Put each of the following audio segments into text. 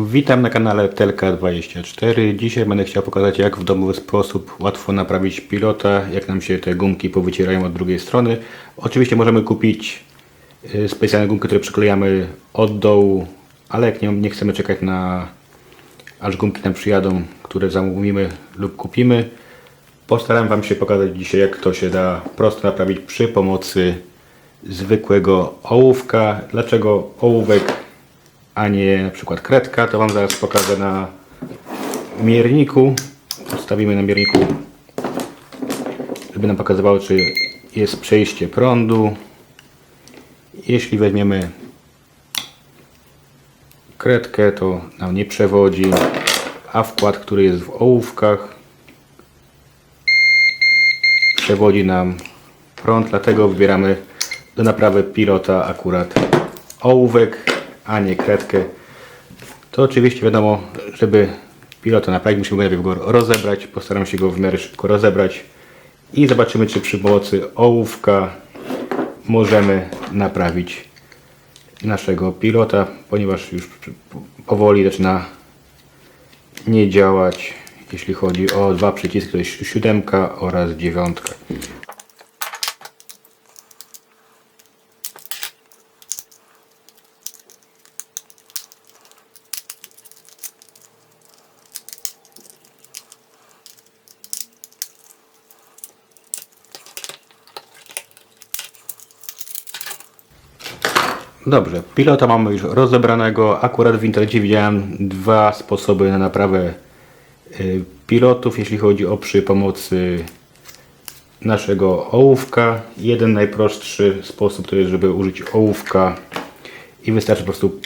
Witam na kanale Telka24. Dzisiaj będę chciał pokazać jak w domowy sposób łatwo naprawić pilota, jak nam się te gumki powycierają od drugiej strony. Oczywiście możemy kupić y, specjalne gumki, które przyklejamy od dołu, ale jak nie, nie chcemy czekać na aż gumki nam przyjadą, które zamówimy lub kupimy, postaram Wam się pokazać dzisiaj jak to się da prosto naprawić przy pomocy zwykłego ołówka. Dlaczego ołówek a nie na przykład kredka, to Wam zaraz pokażę na mierniku. Ustawimy na mierniku, żeby nam pokazywało, czy jest przejście prądu. Jeśli weźmiemy kredkę, to nam nie przewodzi, a wkład, który jest w ołówkach, przewodzi nam prąd, dlatego wybieramy do naprawy pilota akurat ołówek, a nie kredkę. To oczywiście wiadomo, żeby pilota naprawić, musimy najpierw go rozebrać. Postaram się go w miarę szybko rozebrać i zobaczymy, czy przy pomocy ołówka możemy naprawić naszego pilota, ponieważ już powoli zaczyna nie działać, jeśli chodzi o dwa przyciski, to jest siódemka oraz dziewiątka. Dobrze, pilota mamy już rozebranego. Akurat w internecie widziałem dwa sposoby na naprawę y, pilotów, jeśli chodzi o przy pomocy naszego ołówka. Jeden najprostszy sposób to jest, żeby użyć ołówka i wystarczy po prostu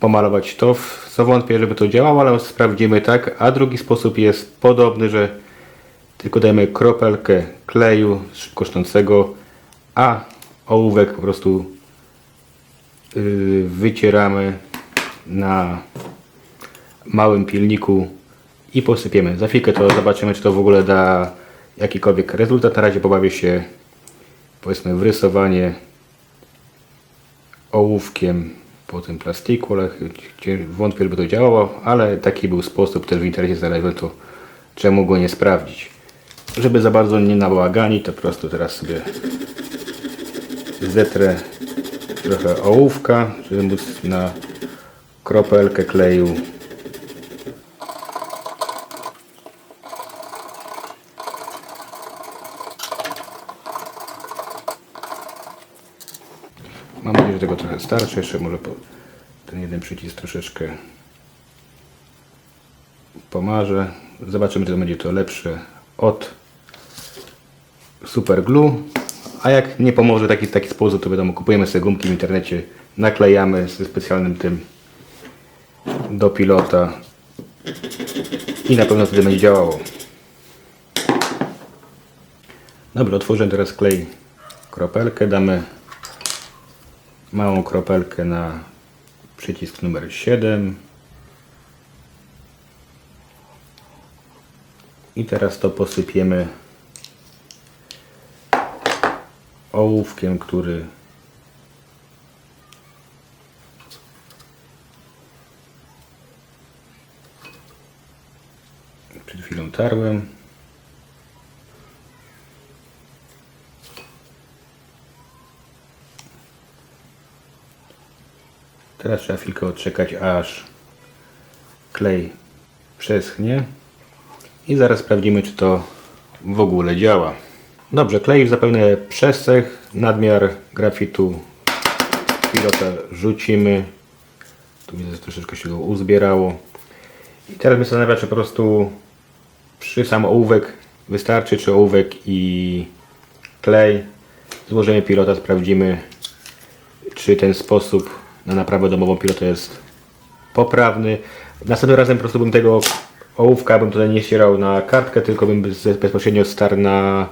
pomalować to. Co wątpię, żeby to działało, ale sprawdzimy tak. A drugi sposób jest podobny, że tylko dajemy kropelkę kleju szybkoszczącego, a ołówek po prostu yy, wycieramy na małym pilniku i posypiemy. Za chwilkę to zobaczymy, czy to w ogóle da jakikolwiek rezultat. Na razie pobawię się powiedzmy w rysowanie ołówkiem po tym plastiku, ale wątpię, żeby to działało, ale taki był sposób, też w internecie znalazłem to, czemu go nie sprawdzić. Żeby za bardzo nie nałaganić, to po prostu teraz sobie zetrę trochę ołówka, żeby móc na kropelkę kleju Mam nadzieję, że tego trochę starczy. Jeszcze może ten jeden przycisk troszeczkę pomarzę. Zobaczymy, czy to będzie to lepsze od super glue. A jak nie pomoże taki, taki sposób, to wiadomo, kupujemy sobie gumki w internecie, naklejamy ze specjalnym tym do pilota i na pewno wtedy będzie działało. Dobra, otworzę teraz klej kropelkę, damy małą kropelkę na przycisk numer 7 i teraz to posypiemy ołówkiem, który przed chwilą tarłem. Teraz trzeba chwilkę odczekać, aż klej przeschnie i zaraz sprawdzimy, czy to w ogóle działa. Dobrze, klej już zapewne przesech, nadmiar grafitu pilota rzucimy. Tu widzę, że troszeczkę się go uzbierało. I teraz mnie zastanawia, czy po prostu przy sam ołówek wystarczy, czy ołówek i klej. Złożymy pilota, sprawdzimy, czy ten sposób na naprawę domową pilota jest poprawny. Następnym razem po prostu bym tego ołówka bym tutaj nie ścierał na kartkę, tylko bym bez- bezpośrednio starł na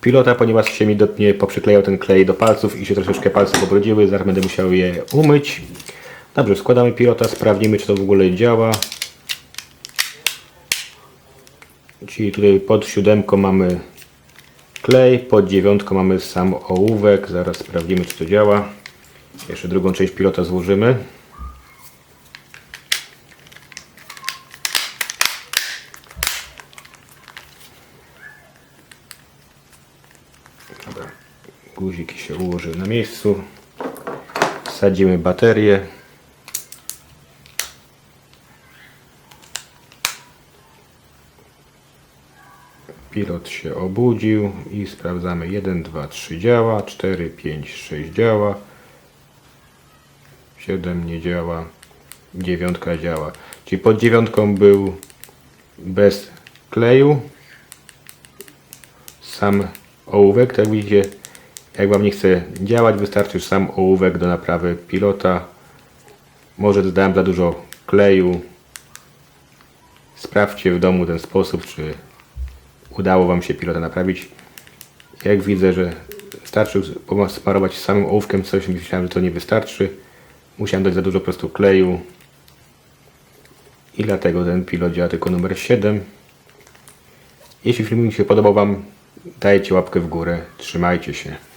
pilota, ponieważ się mi dotnie poprzyklejał ten klej do palców i się troszeczkę palce pobrudziły, zaraz będę musiał je umyć. Dobrze, składamy pilota, sprawdzimy czy to w ogóle działa. Czyli tutaj pod siódemką mamy klej, pod dziewiątką mamy sam ołówek, zaraz sprawdzimy czy to działa. Jeszcze drugą część pilota złożymy. Guzik się ułożył na miejscu. Wsadzimy baterię. Pilot się obudził i sprawdzamy 1, 2, 3 działa, 4, 5, 6 działa, 7 nie działa, dziewiątka działa. Czyli pod dziewiątką był bez kleju, sam ołówek, tak widzicie, jak Wam nie chce działać, wystarczy już sam ołówek do naprawy pilota. Może dodałem za dużo kleju. Sprawdźcie w domu ten sposób, czy udało Wam się pilota naprawić. Jak widzę, że starczy smarować samym ołówkiem coś, myślałem, że to nie wystarczy. Musiałem dać za dużo po prostu kleju. I dlatego ten pilot działa tylko numer 7. Jeśli filmik się podobał Wam, dajcie łapkę w górę. Trzymajcie się.